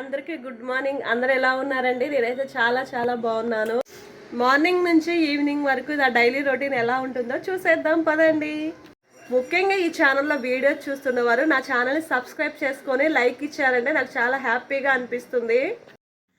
అందరికీ good morning అందరు ఎలా ఉన్నారండి? నేనైతే చాలా చాలా బాగున్నాను. మార్నింగ్ నుంచి ఈవినింగ్ వరకు నా డైలీ రొటీన్ ఎలా ఉంటుందో చూసేద్దాం పదండి. ముఖ్యంగా ఈ ఛానల్లో వీడియో చూస్తున్నవారు నా ఛానల్ని సబ్స్క్రైబ్ చేసుకొని లైక్ ఇచ్చారంటే నాకు చాలా హ్యాపీగా అనిపిస్తుంది.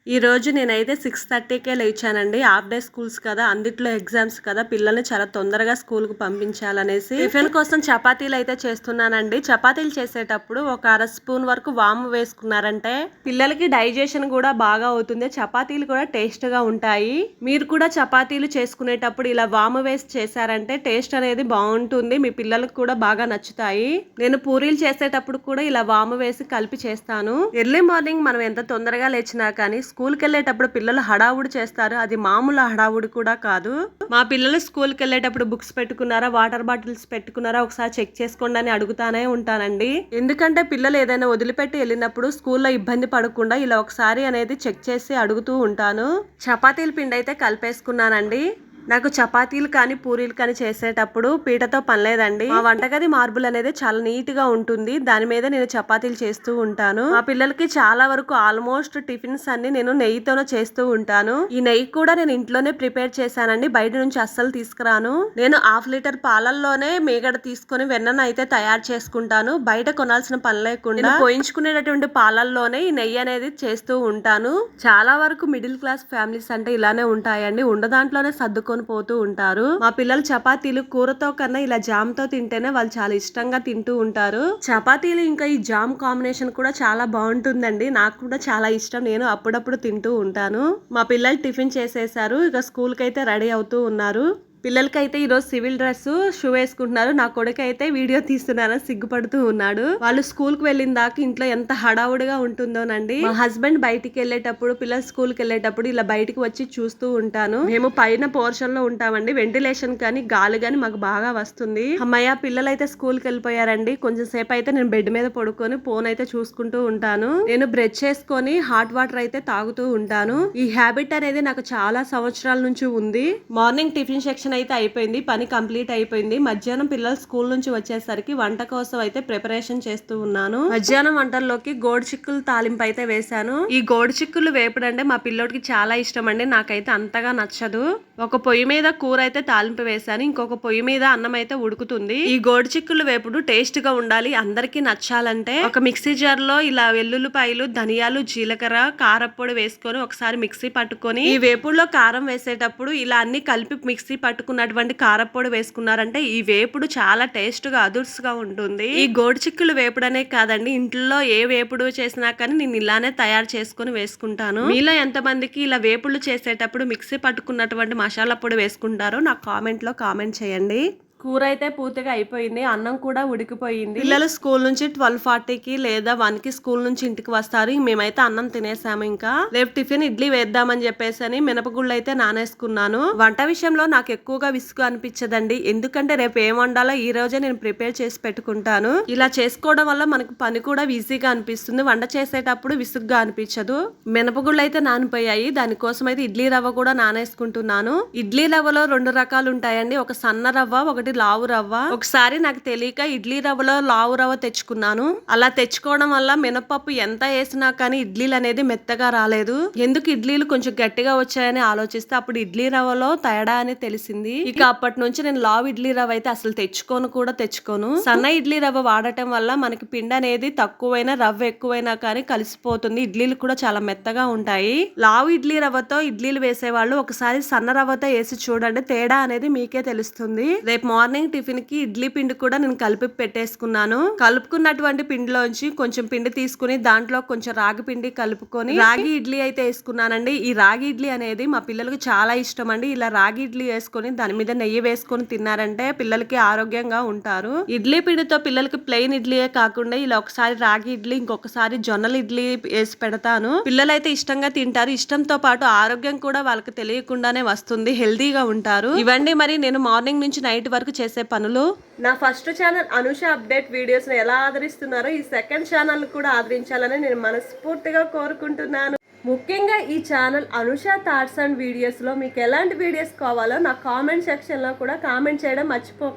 ఈరోజు నేనైతే సిక్స్ థర్టీకే లేచానండి. హాఫ్ డే స్కూల్స్ కదా అందుట్లో ఎగ్జామ్స్ కదా. పిల్లల్ని చాలా తొందరగా స్కూల్కి పంపించాలనేసి టిఫిన్ కోసం చపాతీలు అయితే చేస్తున్నానండి. చపాతీలు చేసేటప్పుడు ఒక అర స్పూన్ వరకు వాము వేసుకున్నారంటే పిల్లలకి డైజెషన్ కూడా బాగా అవుతుంది. చపాతీలు కూడా టేస్ట్గా ఉంటాయి. మీరు కూడా చపాతీలు చేసుకునేటప్పుడు ఇలా వాము వేసి చేశారంటే టేస్ట్ అనేది బాగుంటుంది. మీ పిల్లలకు కూడా బాగా నచ్చుతాయి. నేను పూరీలు చేసేటప్పుడు కూడా ఇలా వాము వేసి కలిపి చేస్తాను. ఎర్లీ మార్నింగ్ మనం ఎంత తొందరగా లేచినా కానీ స్కూల్కి వెళ్ళేటప్పుడు పిల్లలు హడావుడి చేస్తారు. అది మామూలు హడావుడి కూడా కాదు. మా పిల్లలు స్కూల్కి వెళ్ళేటప్పుడు బుక్స్ పెట్టుకున్నారా వాటర్ బాటిల్స్ పెట్టుకున్నారా ఒకసారి చెక్ చేసుకోండి అని అడుగుతానే ఉంటానండి. ఎందుకంటే పిల్లలు ఏదైనా వదిలిపెట్టి వెళ్ళినప్పుడు స్కూల్లో ఇబ్బంది పడకుండా ఇలా ఒకసారి అనేది చెక్ చేసి అడుగుతూ ఉంటాను. చపాతీల పిండి అయితే కలిపేసుకున్నానండి. నాకు చపాతీలు కానీ పూరీలు కానీ చేసేటప్పుడు పీటతో పని లేదండి. మా వంటగది మార్బుల్ అనేది చాలా నీట్గా ఉంటుంది. దాని మీద నేను చపాతీలు చేస్తూ ఉంటాను. మా పిల్లలకి చాలా వరకు ఆల్మోస్ట్ టిఫిన్స్ అన్ని నేను నెయ్యితోనే చేస్తూ ఉంటాను. ఈ నెయ్యి కూడా నేను ఇంట్లోనే ప్రిపేర్ చేశానండి. బయట నుంచి అస్సలు తీసుకురాను. నేను హాఫ్ లీటర్ పాలల్లోనే మేగడ తీసుకొని వెన్నను అయితే తయారు చేసుకుంటాను. బయట కొనాల్సిన పని లేకుండా నేను పోయించుకునేటటువంటి పాలల్లోనే ఈ నెయ్యి అనేది చేస్తూ ఉంటాను. చాలా వరకు మిడిల్ క్లాస్ ఫ్యామిలీస్ అంటే ఇలానే ఉంటాయండి. ఉండదాంట్లోనే దాంట్లోనే పట్టుకొని పోతూ ఉంటారు. మా పిల్లలు చపాతీలు కూరతో కన్నా ఇలా జామ్తో తింటేనే వాళ్ళు చాలా ఇష్టంగా తింటూ ఉంటారు. చపాతీలు ఇంకా ఈ జామ్ కాంబినేషన్ కూడా చాలా బాగుంటుందండి. నాకు కూడా చాలా ఇష్టం. నేను అప్పుడప్పుడు తింటూ ఉంటాను. మా పిల్లలు టిఫిన్ చేసేసారు. ఇక స్కూల్కి అయితే రెడీ అవుతూ ఉన్నారు. పిల్లలకైతే ఈరోజు సివిల్ డ్రెస్ షూ వేసుకుంటున్నారు. నా కొడుకు అయితే వీడియో తీస్తున్నారని సిగ్గుపడుతూ ఉన్నాడు. వాళ్ళు స్కూల్కి వెళ్ళిన దాకా ఇంట్లో ఎంత హడావుడిగా ఉంటుందోనండి. మా హస్బెండ్ బయటికి వెళ్ళేటప్పుడు పిల్లలు స్కూల్కి వెళ్ళేటప్పుడు ఇలా బయటికి వచ్చి చూస్తూ ఉంటాను. మేము పైన పోర్షన్లో ఉంటామండి. వెంటిలేషన్ కానీ గాలి కానీ మాకు బాగా వస్తుంది. అమ్మయ్య పిల్లలు అయితే స్కూల్కి వెళ్ళిపోయారండి. కొంచెం సేపు అయితే నేను బెడ్ మీద పడుకొని ఫోన్ అయితే చూసుకుంటూ ఉంటాను. నేను బ్రష్ చేసుకొని హాట్ వాటర్ అయితే తాగుతూ ఉంటాను. ఈ హ్యాబిట్ అనేది నాకు చాలా సంవత్సరాల నుంచి ఉంది. మార్నింగ్ టిఫిన్ సెక్షన్ అయితే అయిపోయింది పని కంప్లీట్ అయిపోయింది. మధ్యాహ్నం పిల్లలు స్కూల్ నుంచి వచ్చేసరికి వంట కోసం అయితే ప్రిపరేషన్ చేస్తూ ఉన్నాను. మధ్యాహ్నం వంటల్లోకి గోడు చిక్కులు తాలింపు అయితే వేశాను. ఈ గోడు చిక్కులు వేపుడు అంటే మా పిల్లోడికి చాలా ఇష్టం అండి. నాకైతే అంతగా నచ్చదు. ఒక పొయ్యి మీద కూర అయితే తాలింపు వేశాను ఇంకొక పొయ్యి మీద అన్నం అయితే ఉడుకుతుంది. ఈ గోడు చిక్కులు వేపుడు టేస్ట్గా ఉండాలి అందరికి నచ్చాలంటే. ఒక మిక్సీ జార్లో ఇలా వెల్లుల్లిపాయలు ధనియాలు జీలకర్ర కారప్పొడి వేసుకొని ఒకసారి మిక్సీ పట్టుకొని ఈ వేపుడులో కారం వేసేటప్పుడు ఇలా అన్ని కలిపి మిక్సీ పట్టుకున్నటువంటి కారప్పొడి వేసుకున్నారంటే ఈ వేపుడు చాలా టేస్ట్గా అదుర్సుగా ఉంటుంది. ఈ గోడు చిక్కులు వేపుడనే కాదండి ఇంట్లో ఏ వేపుడు చేసినా కానీ నేను ఇలానే తయారు చేసుకొని వేసుకుంటాను. మీలో ఎంతమందికి ఇలా వేపుళ్ళు చేసేటప్పుడు మిక్సీ పట్టుకున్నటువంటి మసాలా పొడి వేసుకుంటారో నాకు కామెంట్లో కామెంట్ చేయండి. కూర అయితే పూర్తిగా అయిపోయింది అన్నం కూడా ఉడికిపోయింది. పిల్లలు స్కూల్ నుంచి ట్వెల్వ్ ఫార్టీకి లేదా వన్కి స్కూల్ నుంచి ఇంటికి వస్తారు. మేమైతే అన్నం తినేసాము ఇంకా. రేపు టిఫిన్ ఇడ్లీ వేద్దామని చెప్పేసి అని మినపగుళ్ళు అయితే నానేసుకున్నాను. వంట విషయంలో నాకు ఎక్కువగా విసుగు అనిపించదండి. ఎందుకంటే రేపు ఏం వండాలో ఈ రోజే నేను ప్రిపేర్ చేసి పెట్టుకుంటాను. ఇలా చేసుకోవడం వల్ల మనకు పని కూడా ఈజీగా అనిపిస్తుంది. వంట చేసేటప్పుడు విసుగ్గా అనిపించదు. మినపగుళ్ళు అయితే నానిపోయాయి. దానికోసం అయితే ఇడ్లీ రవ్వ కూడా నానేసుకుంటున్నాను. ఇడ్లీ రవ్వలో రెండు రకాలు ఉంటాయండి. ఒక సన్న రవ్వ ఒకటి లావు రవ్వ. ఒకసారి నాకు తెలియక ఇడ్లీ రవ్వలో లావు రవ్వ తెచ్చుకున్నాను. అలా తెచ్చుకోవడం వల్ల మినపప్పు ఎంత వేసినా కానీ ఇడ్లీలు అనేది మెత్తగా రాలేదు. ఎందుకు ఇడ్లీలు కొంచెం గట్టిగా వచ్చాయని ఆలోచిస్తే అప్పుడు ఇడ్లీ రవ్వలో తేడా అని తెలిసింది. ఇక అప్పటి నుంచి నేను లావు ఇడ్లీ రవ్వ అయితే అసలు తెచ్చుకోను కూడా తెచ్చుకోను. సన్న ఇడ్లీ రవ్వ వాడటం వల్ల మనకి పిండి అనేది తక్కువైనా రవ్వ ఎక్కువైనా కానీ కలిసిపోతుంది. ఇడ్లీలు కూడా చాలా మెత్తగా ఉంటాయి. లావు ఇడ్లీ రవ్వతో ఇడ్లీలు వేసేవాళ్ళు ఒకసారి సన్న రవ్వతో వేసి చూడండి తేడా అనేది మీకే తెలుస్తుంది. రేపు మార్నింగ్ టిఫిన్కి ఇడ్లీ పిండి కూడా నేను కలిపి పెట్టేసుకున్నాను. కలుపుకున్నటువంటి పిండిలోంచి కొంచెం పిండి తీసుకుని దాంట్లో కొంచెం రాగి పిండి కలుపుకొని రాగి ఇడ్లీ అయితే వేసుకున్నానండి. ఈ రాగి ఇడ్లీ అనేది మా పిల్లలకు చాలా ఇష్టం అండి ఇలా రాగి ఇడ్లీ వేసుకొని దాని మీద నెయ్యి వేసుకొని తిన్నారంటే పిల్లలకి ఆరోగ్యంగా ఉంటారు. ఇడ్లీ పిండితో పిల్లలకి ప్లెయిన్ ఇడ్లీయే కాకుండా ఇలా ఒకసారి రాగి ఇడ్లీ ఇంకొకసారి జొన్నల ఇడ్లీ వేసి పెడతాను. పిల్లలు అయితే ఇష్టంగా తింటారు. ఇష్టంతో పాటు ఆరోగ్యం కూడా వాళ్ళకి తెలియకుండానే వస్తుంది. హెల్దీగా ఉంటారు. ఇవండి మరి నేను మార్నింగ్ నుంచి నైట్ వరకు చేసే పనులు? నా first channel Anusha update videos ఎలా ఆదరిస్తున్నారో ఈ సెకండ్ ఛానల్ కూడా ఆదరించాలని నేను మనస్ఫూర్తిగా కోరుకుంటున్నాను. ముఖ్యంగా ఈ ఛానల్ అనుష థాట్స్ అండ్ వీడియోస్లో మీకు ఎలాంటి వీడియోస్ కావాలో నా కామెంట్ సెక్షన్లో కూడా కామెంట్ చేయడం మర్చిపో